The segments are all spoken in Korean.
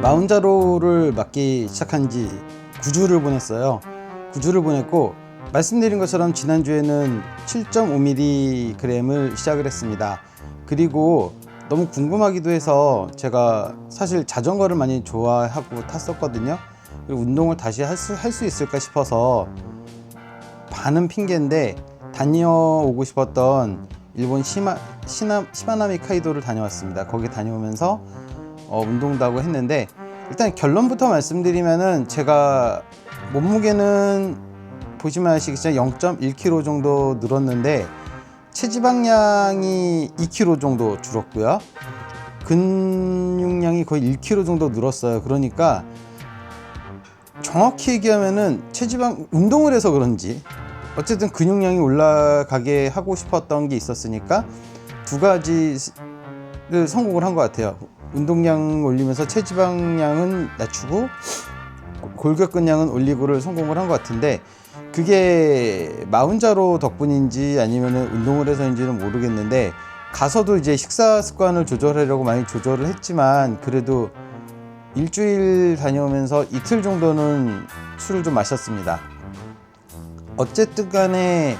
마운자로를 맞기 시작한 지 9주를 보냈어요. 9주를 보냈고 말씀드린 것처럼 지난주에는 7.5mg을 시작을 했습니다. 그리고 너무 궁금하기도 해서 제가 사실 자전거를 많이 좋아하고 탔었거든요. 운동을 다시 할 수 할 수 있을까 싶어서 반은 핑계인데 다녀오고 싶었던 일본 시마, 시나, 시마나미 카이도를 다녀왔습니다. 거기 다녀오면서 어, 운동도 하고 했는데 일단 결론부터 말씀드리면은 제가 몸무게는 보시면 아시겠지만 0.1kg 정도 늘었는데 체지방량이 2kg 정도 줄었고요. 근육량이 거의 1kg 정도 늘었어요. 그러니까 정확히 얘기하면은 체지방 운동을 해서 그런지 어쨌든 근육량이 올라가게 하고 싶었던 게 있었으니까 두 가지를 성공을 한 것 같아요. 운동량 올리면서 체지방량은 낮추고 골격근량은 올리고를 성공을 한 것 같은데 그게 마운자로 덕분인지 아니면 운동을 해서인지는 모르겠는데 가서도 이제 식사 습관을 조절하려고 많이 조절을 했지만 그래도 일주일 다녀오면서 이틀 정도는 술을 좀 마셨습니다. 어쨌든 간에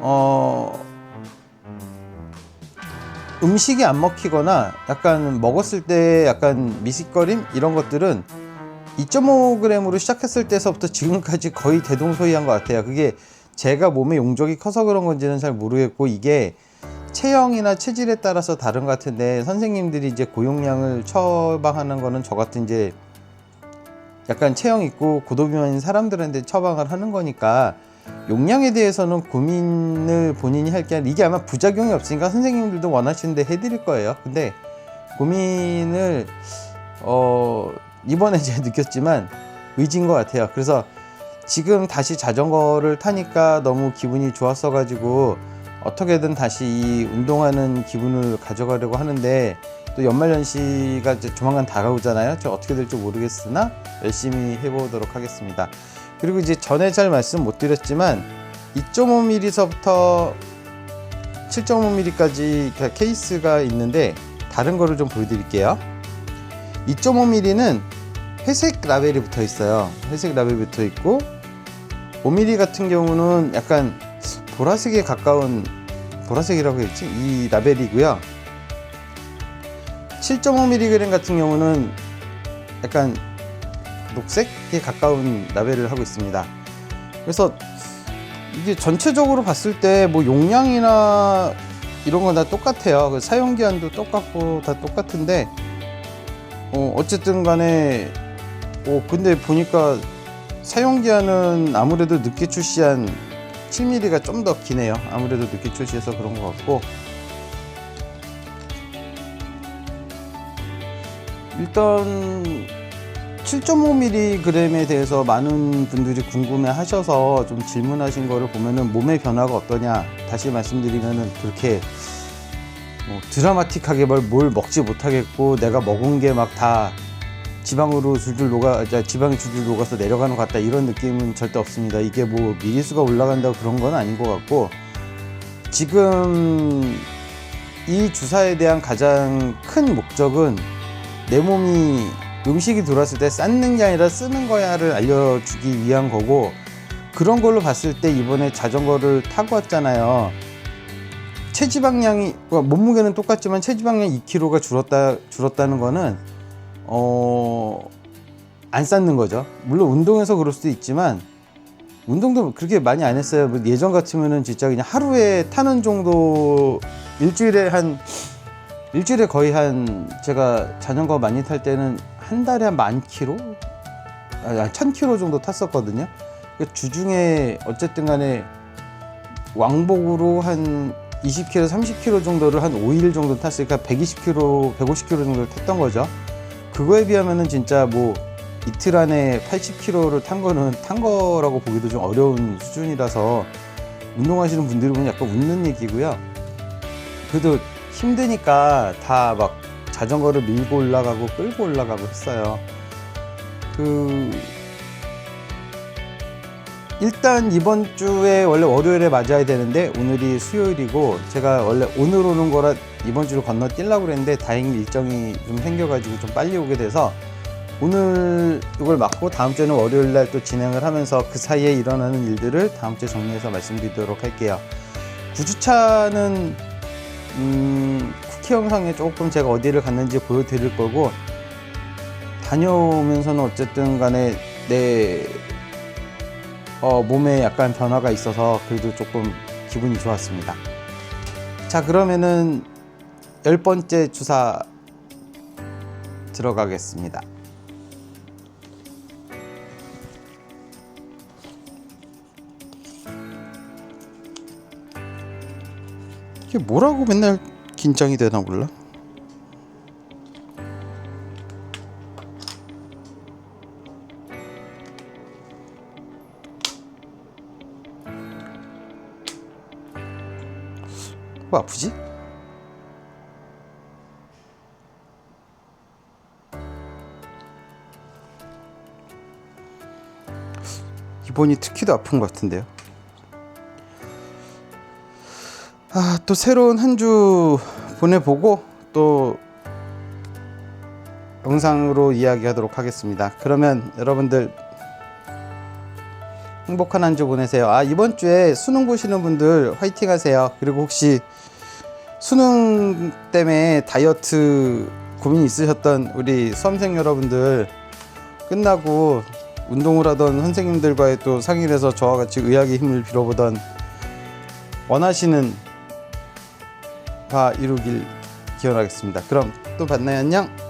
어 음식이 안 먹히거나 약간 먹었을 때 약간 미식거림 이런 것들은 2.5g으로 시작했을 때서부터 지금까지 거의 대동소이한 것 같아요. 그게 제가 몸의 용적이 커서 그런 건지는 잘 모르겠고 이게 체형이나 체질에 따라서 다른 것 같은데 선생님들이 이제 고용량을 처방하는 거는 저 같은 이제 약간 체형 있고 고도비만인 사람들한테 처방을 하는 거니까 용량에 대해서는 고민을 본인이 할 게 아니라 이게 아마 부작용이 없으니까 선생님들도 원하시는데 해드릴 거예요. 근데 고민을 어 이번에 제가 느꼈지만 의지인 것 같아요. 그래서 지금 다시 자전거를 타니까 너무 기분이 좋았어 가지고 어떻게든 다시 이 운동하는 기분을 가져가려고 하는데 또 연말연시가 이제 조만간 다가오잖아요. 저 어떻게 될지 모르겠으나 열심히 해보도록 하겠습니다. 그리고 이제 전에 잘 말씀 못 드렸지만 2.5mm서부터 7.5mm까지 케이스가 있는데 다른 거를 좀 보여드릴게요. 2.5mm는 회색 라벨이 붙어 있어요. 회색 라벨이 붙어 있고 5mm 같은 경우는 약간 보라색에 가까운 보라색이라고 했지 이 라벨이고요. 7.5mg 같은 경우는 약간 녹색에 가까운 라벨을 하고 있습니다. 그래서 이게 전체적으로 봤을 때 뭐 용량이나 이런 건 다 똑같아요. 그 사용 기한도 똑같고 다 똑같은데 어 어쨌든 간에 어 근데 보니까 사용 기한은 아무래도 늦게 출시한 7mm가 좀 더 기네요. 아무래도 늦게 출시해서 그런 것 같고 일단 7.5mg에 대해서 많은 분들이 궁금해 하셔서 좀 질문하신 거를 보면은 몸의 변화가 어떠냐 다시 말씀드리면은 그렇게 뭐 드라마틱하게 뭘, 뭘 먹지 못하겠고 내가 먹은 게 막 다 지방으로 줄줄 녹아 자, 지방이 줄줄 녹아서 내려가는 것 같다 이런 느낌은 절대 없습니다. 이게 뭐 미리수가 올라간다고 그런 건 아닌 것 같고 지금 이 주사에 대한 가장 큰 목적은 내 몸이 음식이 들어왔을 때 쌓는 게 아니라 쓰는 거야를 알려주기 위한 거고 그런 걸로 봤을 때 이번에 자전거를 타고 왔잖아요. 체지방량이 그러니까 몸무게는 똑같지만 체지방량 2kg가 줄었다 줄었다는 거는 어 안 쌓는 거죠. 물론 운동해서 그럴 수도 있지만 운동도 그렇게 많이 안 했어요. 뭐 예전 같으면은 진짜 그냥 하루에 타는 정도 일주일에 한 일주일에 거의 한 제가 자전거 많이 탈 때는 한 달에 한만 킬로, 아천 킬로 정도 탔었거든요. 그 주중에 어쨌든 간에 왕복으로 한 20km, 30km 정도를 한 5일 정도 탔으니까 120km, 150km 정도를 탔던 거죠. 그거에 비하면은 진짜 뭐 이틀 안에 80km를 탄 거는 탄 거라고 보기도 좀 어려운 수준이라서 운동하시는 분들이 보면 약간 웃는 얘기고요. 그래도 힘드니까 다 막 자전거를 밀고 올라가고 끌고 올라가고 했어요. 그 일단 이번 주에 원래 월요일에 맞아야 되는데 오늘이 수요일이고 제가 원래 오늘 오는 거라 이번 주를 건너뛰려고 그랬는데 다행히 일정이 좀 생겨가지고 좀 빨리 오게 돼서 오늘 이걸 맞고 다음 주에는 월요일 날 또 진행을 하면서 그 사이에 일어나는 일들을 다음 주에 정리해서 말씀드리도록 할게요. 9주차는 음, 쿠키 영상에 조금 제가 어디를 갔는지 보여드릴 거고 다녀오면서는 어쨌든 간에 내 어, 몸에 약간 변화가 있어서 그래도 조금 기분이 좋았습니다. 자 그러면은 열 번째 주사 들어가겠습니다. 이게 뭐라고 맨날 긴장이 되나 몰라? 뭐 아프지? 이번이 특히 더 아픈 것 같은데요. 또 새로운 한 주 보내보고 또 영상으로 이야기하도록 하겠습니다. 그러면 여러분들 행복한 한 주 보내세요. 아, 이번 주에 수능 보시는 분들 화이팅 하세요. 그리고 혹시 수능 때문에 다이어트 고민 있으셨던 우리 수험생 여러분들 끝나고 운동을 하던 선생님들과의 또 상의를 해서 저와 같이 의학의 힘을 빌어보던 원하시는 바 이루길 기원하겠습니다. 그럼 또 만나요. 안녕.